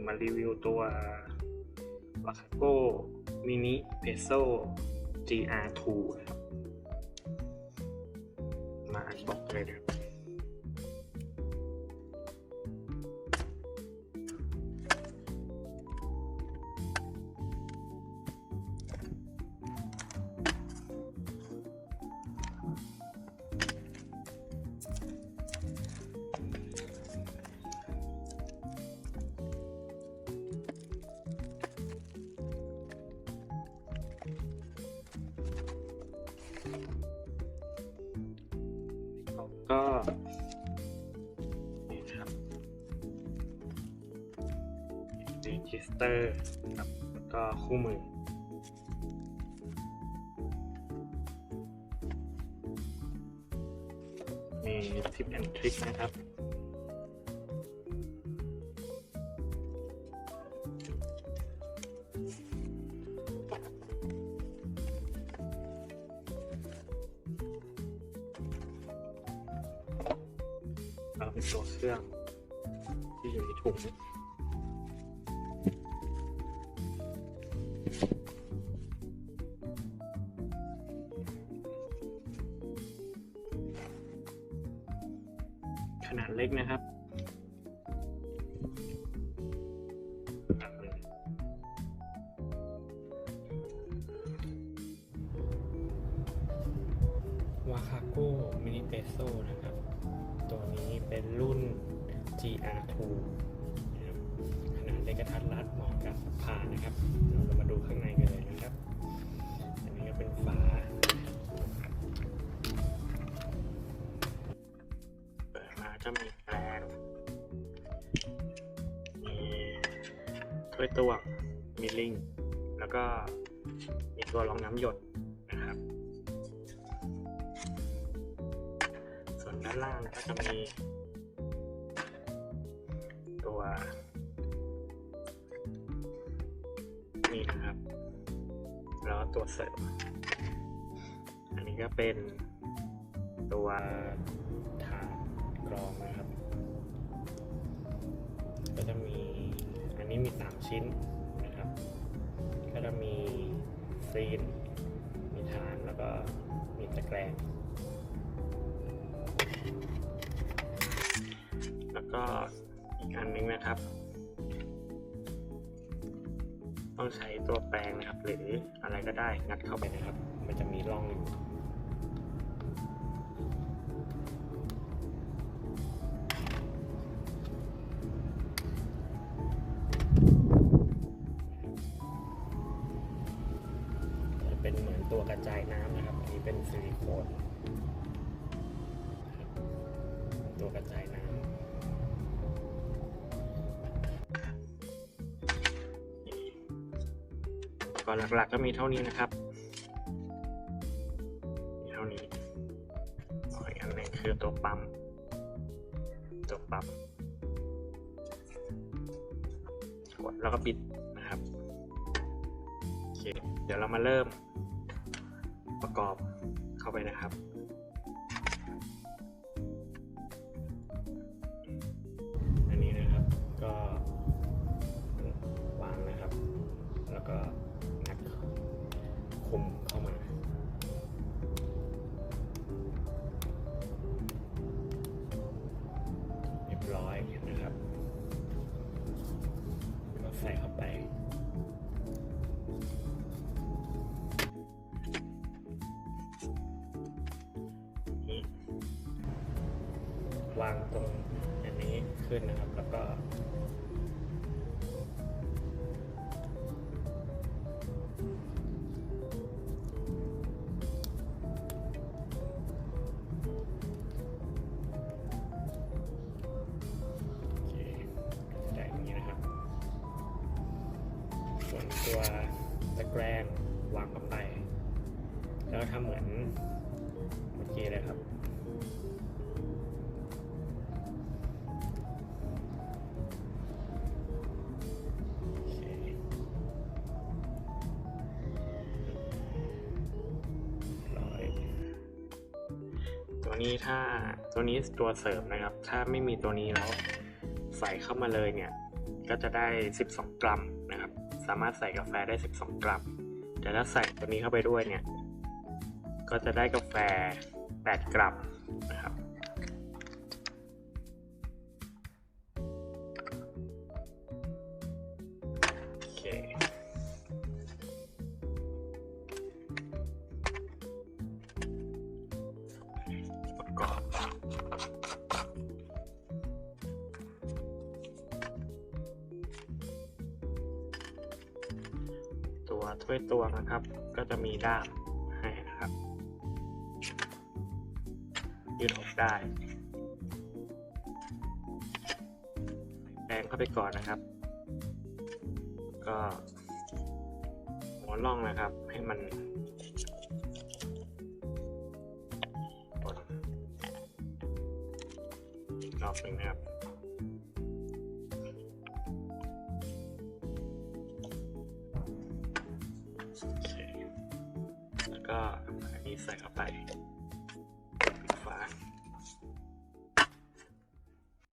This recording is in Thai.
จะมารีวิวตัววาคาโกมินิเพโซ GR2 ครับ มาอันบอกเลยนะครับ รีจิสเตอร์ครับแล้วก็คู่มือ มีทิปแอนทริคนะครับเราเป็นตัวเครื่องที่อยู่ในถุง เล็กนะครับวาคาโก้มินิเ e โซนะครับ ตัวนี้เป็นรุ่น GR2 นขนาดเล็กกระทัดรัดเหมาะกับพานะครับ เรามาดูข้างในกันเลยนะครับ อันนี้ก็เป็นฝา ปิดมาจะมีแปรงมีถ้วยตวงมีลิง แล้วก็มีตัวรองน้ำหยดนะครับ ส่วนด้านล่างก็จะมี ตัว นี่นะครับ แล้วตัวเสริมอันนี้ก็เป็นตัว กรองนะครับ ก็จะมีอันนี้มีสามชิ้นนะครับ ก็จะมีซีน มีฐานแล้วก็มีตะแกรงแล้วก็อีกอันนึงนะครับ ต้องใช้ตัวแปรงนะครับ หรืออะไรก็ได้งัดเข้าไปนะครับ มันจะมี เป็นเหมือนตัวกระจายน้ำนะครับ อันนี้เป็นซิลิโคนตัวกระจายน้ำก่อนหลักๆก็มีเท่านี้นะครับมีเท่านี้อ๋ออีกอันนึงคือตัวปั๊ม ตัวปั๊ม กดแล้วก็ปิดนะครับ โอเค เดี๋ยวเรามาเริ่ม ประกอบเข้าไปนะครับ ขึ้นนะครับ แล้วก็ใจอย่างนี้นะครับส่วนตัวตะแกรงวางเข้าไปแล้วทำเหมือน ตัวนี้ถ้าตัวนี้ตัวเสริมนะครับ ถ้าไม่มีตัวนี้แล้วใส่เข้ามาเลยเนี่ยก็จะได้ 12 กรัมนะครับ สามารถใส่กาแฟได้ 12 กรัม แต่ถ้าใส่ตัวนี้เข้าไปด้วยเนี่ย ก็จะได้กาแฟ 8 กรัมนะครับ ถ้วยตวงนะครับ ก็จะมีด้ามให้นะครับยืดออกได้แปรงเข้าไปก่อนนะครับ ก็หัวล่องนะครับ ให้มันปนอีกรอบหนึ่งนะครับ แล้วก็อันนี้ใส่เข้าไป